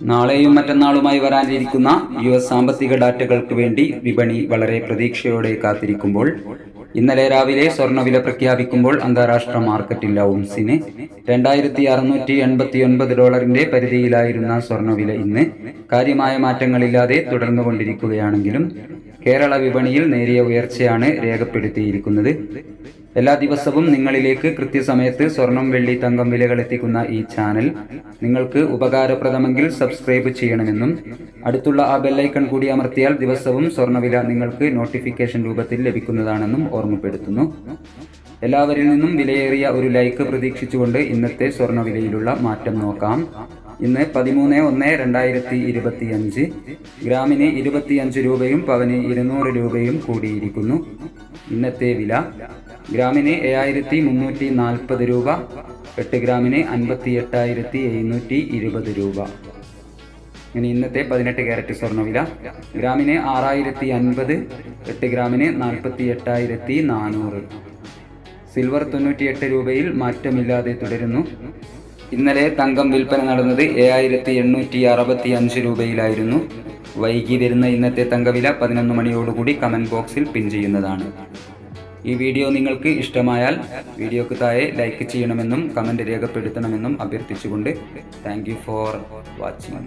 നാളെയും മറ്റന്നാളുമായി വരാനിരിക്കുന്ന U S സാമ്പത്തിക ഡാറ്റകൾക്ക് വേണ്ടി വിപണി വളരെ പ്രതീക്ഷയോടെ കാത്തിരിക്കുമ്പോൾ ഇന്നലെ രാവിലെ സ്വർണവില പ്രഖ്യാപിക്കുമ്പോൾ അന്താരാഷ്ട്ര മാർക്കറ്റിൽ ഔൺസിന് രണ്ടായിരത്തി അറുന്നൂറ്റി എൺപത്തി ഒൻപത് ഡോളറിന്റെ പരിധിയിലായിരുന്ന സ്വർണവില ഇന്ന് കാര്യമായ മാറ്റങ്ങളില്ലാതെ തുടർന്നുകൊണ്ടിരിക്കുകയാണെങ്കിലും കേരള വിപണിയിൽ നേരിയ ഉയർച്ചയാണ് രേഖപ്പെടുത്തിയിരിക്കുന്നത്. എല്ലാ ദിവസവും നിങ്ങളിലേക്ക് കൃത്യസമയത്ത് സ്വർണം വെള്ളി തങ്കം വിലകൾ എത്തിക്കുന്ന ഈ ചാനൽ നിങ്ങൾക്ക് ഉപകാരപ്രദമെങ്കിൽ സബ്സ്ക്രൈബ് ചെയ്യണമെന്നും അടുത്തുള്ള ആ ബെല്ലൈക്കൺ കൂടി അമർത്തിയാൽ ദിവസവും സ്വർണവില നിങ്ങൾക്ക് നോട്ടിഫിക്കേഷൻ രൂപത്തിൽ ലഭിക്കുന്നതാണെന്നും ഓർമ്മപ്പെടുത്തുന്നു. എല്ലാവരിൽ നിന്നും വിലയേറിയ ഒരു ലൈക്ക് പ്രതീക്ഷിച്ചുകൊണ്ട് ഇന്നത്തെ സ്വർണവിലയിലുള്ള മാറ്റം നോക്കാം. ഇന്ന് പതിമൂന്ന് ഒന്ന് രണ്ടായിരത്തി ഇരുപത്തി അഞ്ച് ഗ്രാമിന് ഇരുപത്തിയഞ്ച് രൂപയും പവന് ഇരുന്നൂറ് രൂപയും കൂടിയിരിക്കുന്നു. ഇന്നത്തെ വില ഗ്രാമിന് ഏഴായിരത്തി മുന്നൂറ്റി നാൽപ്പത് രൂപ എട്ട് ഗ്രാമിന് അൻപത്തി എട്ടായിരത്തി എഴുന്നൂറ്റി ഇരുപത് രൂപ. ഇനി ഇന്നത്തെ പതിനെട്ട് ക്യാരറ്റ് സ്വർണവില ഗ്രാമിന് ആറായിരത്തി അൻപത് എട്ട് ഗ്രാമിന് നാൽപ്പത്തി എട്ടായിരത്തി നാനൂറ്. സിൽവർ തൊണ്ണൂറ്റിയെട്ട് രൂപയിൽ മാറ്റമില്ലാതെ തുടരുന്നു. ഇന്നലെ തങ്കം വിൽപ്പന നടന്നത് ഏഴായിരത്തി എണ്ണൂറ്റി അറുപത്തി അഞ്ച് രൂപയിലായിരുന്നു. വൈകി വരുന്ന ഇന്നത്തെ തങ്കവില പതിനൊന്ന് മണിയോടുകൂടി കമന്റ് ബോക്സിൽ പിൻ ചെയ്യുന്നതാണ്. ഈ വീഡിയോ നിങ്ങൾക്ക് ഇഷ്ടമായാൽ വീഡിയോക്ക് താഴെ ലൈക്ക് ചെയ്യണമെന്നും കമന്റ് രേഖപ്പെടുത്തണമെന്നും അഭ്യർത്ഥിച്ചുകൊണ്ട് താങ്ക് ഫോർ വാച്ചിങ്.